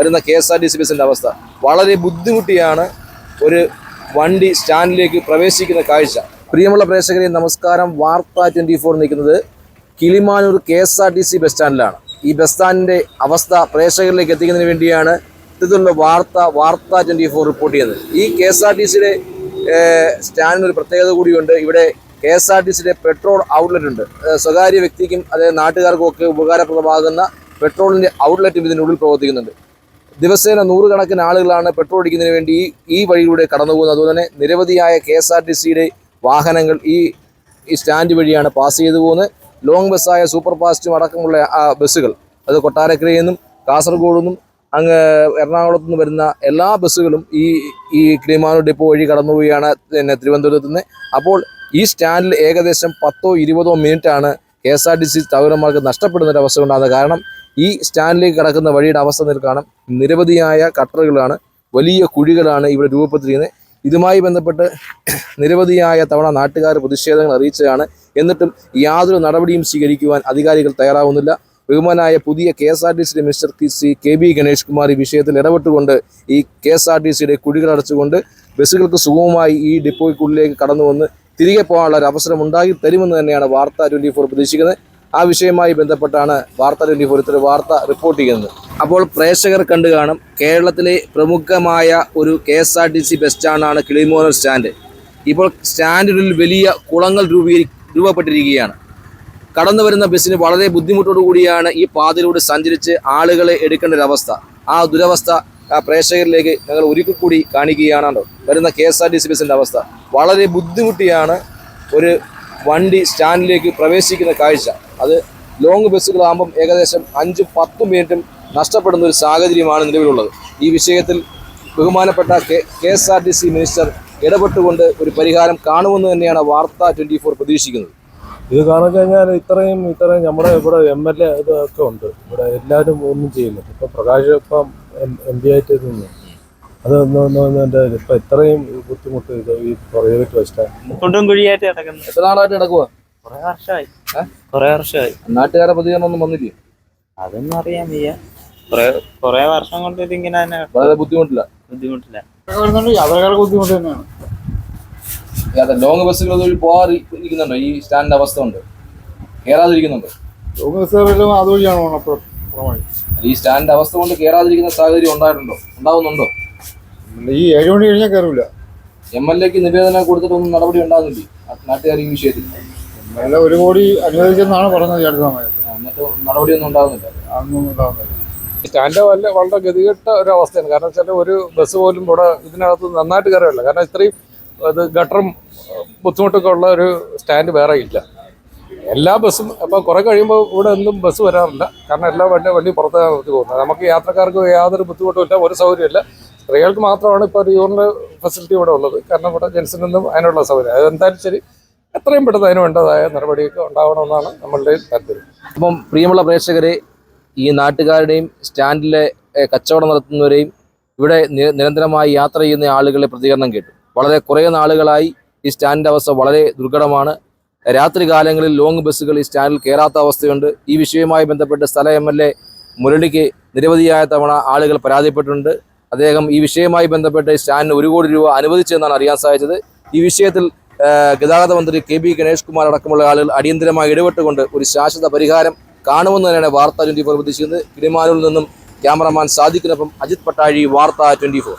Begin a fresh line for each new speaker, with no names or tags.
വരുന്ന K S R T C ബസ്സിന്റെ അവസ്ഥ. വളരെ ബുദ്ധിമുട്ടിയാണ് ഒരു വണ്ടി സ്റ്റാൻഡിലേക്ക് പ്രവേശിക്കുന്ന കാഴ്ച. പ്രിയമുള്ള പ്രേക്ഷകരെ നമസ്കാരം. വാർത്ത ട്വന്റി ഫോർ നിൽക്കുന്നത് Kilimanoor K S R T C bus സ്റ്റാൻഡിലാണ്. ഈ ബസ് സ്റ്റാൻഡിന്റെ അവസ്ഥ പ്രേക്ഷകരിലേക്ക് എത്തിക്കുന്നതിന് വേണ്ടിയാണ് ഇത്തരത്തിലുള്ള വാർത്ത വാർത്ത ട്വന്റി ഫോർ റിപ്പോർട്ട് ചെയ്യുന്നത്. ഈ കെ എസ് ആർ ടി സിയുടെ സ്റ്റാൻഡിന് ഒരു പ്രത്യേകത കൂടിയുണ്ട്. ഇവിടെ കെ എസ് ആർ ടി സിയുടെ പെട്രോൾ ഔട്ട്ലെറ്റ് ഉണ്ട്. സ്വകാര്യ വ്യക്തിക്കും അതായത് നാട്ടുകാർക്കും ഒക്കെ ഉപകാരപ്രദമാകുന്ന പെട്രോളിന്റെ ഔട്ട്ലെറ്റും ഇതിനുള്ളിൽ പ്രവർത്തിക്കുന്നുണ്ട്. ദിവസേന നൂറുകണക്കിന് ആളുകളാണ് പെട്രോൾ അടിക്കുന്നതിന് വേണ്ടി ഈ ഈ വഴിയിലൂടെ കടന്നു പോകുന്നത്. അതുപോലെ തന്നെ നിരവധിയായ കെ എസ് ആർ ടി സിയുടെ വാഹനങ്ങൾ ഈ ഈ സ്റ്റാൻഡ് വഴിയാണ് പാസ് ചെയ്തു പോകുന്നത്. ലോങ് ബസ്സായ സൂപ്പർ ഫാസ്റ്റും അടക്കമുള്ള ബസ്സുകൾ. അത് കൊട്ടാരക്കരയിൽ നിന്നും കാസർഗോഡ് നിന്നും അങ്ങ് എറണാകുളത്തു നിന്ന് വരുന്ന എല്ലാ ബസ്സുകളും ഈ ഈ കിളിമാനൂർ ഡിപ്പോ വഴി കടന്നു പോവുകയാണ് പിന്നെ തിരുവനന്തപുരത്ത് നിന്ന്. അപ്പോൾ ഈ സ്റ്റാൻഡിൽ ഏകദേശം പത്തോ ഇരുപതോ മിനിറ്റാണ് K S R T C തൗരന്മാർക്ക് നഷ്ടപ്പെടുന്ന ഒരു അവസ്ഥ ഉണ്ടാകുന്നത്. കാരണം ഈ സ്റ്റാൻഡിലേക്ക് കടക്കുന്ന വഴിയുടെ അവസ്ഥ നിൽക്കണം നിരവധിയായ കട്ടറുകളാണ് വലിയ കുഴികളാണ് ഇവിടെ രൂപപ്പെട്ടിരിക്കുന്നത്. ഇതുമായി ബന്ധപ്പെട്ട് നിരവധിയായ തവണ നാട്ടുകാർ പ്രതിഷേധങ്ങൾ അറിയിച്ചതാണ്. എന്നിട്ടും യാതൊരു നടപടിയും സ്വീകരിക്കുവാൻ അധികാരികൾ തയ്യാറാവുന്നില്ല. ബഹുമാനായ പുതിയ കെ എസ് ആർ ടി സിയുടെ minister C K B Ganesh Kumar ഈ വിഷയത്തിൽ ഇടപെട്ടുകൊണ്ട് ഈ കെ എസ് ആർ ടി സിയുടെ കുഴികൾ അടച്ചുകൊണ്ട് ബസ്സുകൾക്ക് സുഗമമായി ഈ ഡിപ്പോയ്ക്കുള്ളിലേക്ക് കടന്നു വന്ന് തിരികെ പോകാനുള്ള ഒരു അവസരം ഉണ്ടാക്കി തരുമെന്ന് തന്നെയാണ് വാർത്ത ട്വന്റി ഫോർ പ്രതീക്ഷിക്കുന്നത്. ആ വിഷയവുമായി ബന്ധപ്പെട്ടാണ് വാർത്താ ട്വന്റി വാർത്ത റിപ്പോർട്ട് ചെയ്യുന്നത്. അപ്പോൾ പ്രേക്ഷകർ കണ്ടു കാണും കേരളത്തിലെ പ്രമുഖമായ ഒരു K S R T C bus സ്റ്റാൻഡാണ് Kilimanoor stand ഇപ്പോൾ സ്റ്റാൻഡിനുള്ളിൽ വലിയ കുളങ്ങൾ രൂപീകരി രൂപപ്പെട്ടിരിക്കുകയാണ്. കടന്നു വരുന്ന ബസ്സിന് വളരെ ബുദ്ധിമുട്ടോടു കൂടിയാണ് ഈ പാതയിലൂടെ സഞ്ചരിച്ച് ആളുകളെ എടുക്കേണ്ട ഒരവസ്ഥ ആ ദുരവസ്ഥ ആ പ്രേക്ഷകരിലേക്ക് ഞങ്ങൾ ഒരിക്കൽ കൂടി കാണിക്കുകയാണല്ലോ വരുന്ന K S R T C ബസ്സിന്റെ അവസ്ഥ. വളരെ ബുദ്ധിമുട്ടിയാണ് ഒരു വണ്ടി സ്റ്റാൻഡിലേക്ക് പ്രവേശിക്കുന്ന കാഴ്ച. അത് ലോങ് ബസ്സുകളാകുമ്പം ഏകദേശം അഞ്ചും പത്തും മിനിറ്റും നഷ്ടപ്പെടുന്ന ഒരു സാഹചര്യമാണ് നിലവിലുള്ളത്. ഈ വിഷയത്തിൽ ബഹുമാനപ്പെട്ട K K S R T C minister ഇടപെട്ടുകൊണ്ട് ഒരു പരിഹാരം കാണുമെന്ന് തന്നെയാണ് വാർത്ത ട്വന്റി ഫോർ പ്രതീക്ഷിക്കുന്നത്.
ഇത് കാരണം കഴിഞ്ഞാൽ ഇത്രയും ഇത്രയും നമ്മുടെ ഇവിടെ എം എൽ എ ഇതൊക്കെ ഉണ്ട്. ഇവിടെ എല്ലാവരും ഒന്നും ചെയ്യുന്നില്ല. ഇപ്പം പ്രകാശ് ഇപ്പം എം പി ആയിട്ട് നിന്ന്. അത് എന്റെ ഇപ്പൊ ഇത്രയും ബുദ്ധിമുട്ട് ഇത് ഈ പ്രൈവറ്റ് ബസ് സ്റ്റാൻഡ്
കുണ്ടും കുഴിയായിട്ട് കിടക്കുന്നു.
എത്ര നാളായിട്ട് നടക്കുക
കുറെ വർഷമായി? കുറെ വർഷമായി.
നാട്ടുകാരെ പ്രതികരണം ഒന്നും വന്നില്ലേ?
അതൊന്നും അറിയാൻ വയ്യ. കുറെ കുറെ വർഷം കൊണ്ട് ഇതിങ്ങനെ തന്നെ
വളരെ ബുദ്ധിമുട്ടില്ല.
ബുദ്ധിമുട്ടില്ല.
യാത്രക്കാർക്ക് ബുദ്ധിമുട്ട് തന്നെയാണ്.
അതെ ലോങ് ബസ്സുകൾ ഇതുവഴി പോകാതിരിക്കുന്നുണ്ടോ ഈ സ്റ്റാൻഡിന്റെ അവസ്ഥ ഉണ്ട് കയറാതിരിക്കുന്നുണ്ടോ
ബസ്സുകാരെല്ലാം അതുവഴിയാണ് പോകണം അപ്പുറം
അല്ല, ഈ സ്റ്റാൻഡിന്റെ അവസ്ഥ കൊണ്ട് കയറാതിരിക്കുന്ന സാഹചര്യം ഉണ്ടായിട്ടുണ്ടോ? ഉണ്ടാവുന്നുണ്ടോ?
ഈ ഏഴ് മണി കഴിഞ്ഞാൽ കയറില്ല
എം എൽ എക്ക് നിവേദനം കൊടുത്തിട്ടൊന്നും നടപടി ഉണ്ടാകുന്നില്ലേ? നാട്ടുകാർ ഈ വിഷയത്തിൽ.
എ ഒരു കോടി അനുവദിച്ചെന്നാണ് പറഞ്ഞത് അടുത്ത സമയത്ത്.
നടപടി എന്നിട്ട് നടപടിയൊന്നും ഉണ്ടാകുന്നില്ല.
അതൊന്നും ഉണ്ടാകുന്നില്ല.
സ്റ്റാൻഡ് വല്ല വളരെ ഗതികെട്ട ഒരു അവസ്ഥയാണ്. കാരണം വെച്ചാൽ ഒരു ബസ് പോലും ഇവിടെ ഇതിനകത്ത് നന്നായിട്ട് കയറില്ല. കാരണം ഇത്രയും അത് ഗട്ടറും ബുദ്ധിമുട്ടൊക്കെ ഉള്ള ഒരു സ്റ്റാൻഡ് വേറെ ഇല്ല. എല്ലാ ബസ്സും അപ്പം കുറെ കഴിയുമ്പോൾ ഇവിടെ ഒന്നും ബസ് വരാറില്ല. കാരണം എല്ലാ വണ്ടി വണ്ടി പുറത്താണ് പോകുന്നത്. നമുക്ക് യാത്രക്കാർക്ക് യാതൊരു ബുദ്ധിമുട്ടും ഇല്ല ഒരു സൗകര്യമില്ല സ്ത്രീകൾക്ക് മാത്രമാണ് ഇപ്പോൾ ഒരു യൂറിന് ഫെസിലിറ്റി ഇവിടെ ഉള്ളത്. കാരണം ഇവിടെ ജെൻസിനൊന്നും അതിനുള്ള സൗകര്യം. അതെന്തായാലും ശരി എത്രയും പെട്ടെന്ന് അതിന് വേണ്ടതായ നടപടിയൊക്കെ ഉണ്ടാവണമെന്നാണ് നമ്മളുടെ താല്പര്യം.
അപ്പം പ്രിയമുള്ള പ്രേക്ഷകരെ ഈ നാട്ടുകാരുടെയും സ്റ്റാൻഡിലെ കച്ചവടം നടത്തുന്നവരെയും ഇവിടെ നിരന്തരമായി യാത്ര ചെയ്യുന്ന ആളുകളെ പ്രതികരണം കേട്ടു. വളരെ കുറേ നാളുകളായി ഈ സ്റ്റാൻഡിന്റെ അവസ്ഥ വളരെ ദുർഘടമാണ്. രാത്രി കാലങ്ങളിൽ ലോങ് ബസ്സുകൾ ഈ സ്റ്റാൻഡിൽ കയറാത്ത അവസ്ഥയുണ്ട്. ഈ വിഷയവുമായി ബന്ധപ്പെട്ട് സ്ഥല എം എൽ എ മുരളിക്ക് നിരവധിയായ തവണ ആളുകൾ പരാതിപ്പെട്ടിട്ടുണ്ട്. അദ്ദേഹം ഈ വിഷയവുമായി ബന്ധപ്പെട്ട് സ്റ്റാൻഡിന് ഒരു കോടി രൂപ അനുവദിച്ചെന്നാണ് അറിയാൻ സാധിച്ചത്. ഈ വിഷയത്തിൽ ഗതാഗത മന്ത്രി കെ ബി ഗണേഷ് കുമാർ അടക്കമുള്ള ആളുകൾ അടിയന്തരമായി ഇടപെട്ടുകൊണ്ട് ഒരു ശാശ്വത പരിഹാരം കാണുമെന്ന് തന്നെയാണ് വാർത്ത ട്വന്റി ഫോർ പ്രതീക്ഷിക്കുന്നത്. കിളിമാനൂരിൽ നിന്നും ക്യാമറമാൻ സാദിഖിനൊപ്പം അജിത് പട്ടാഴി വാർത്ത ട്വന്റി ഫോർ.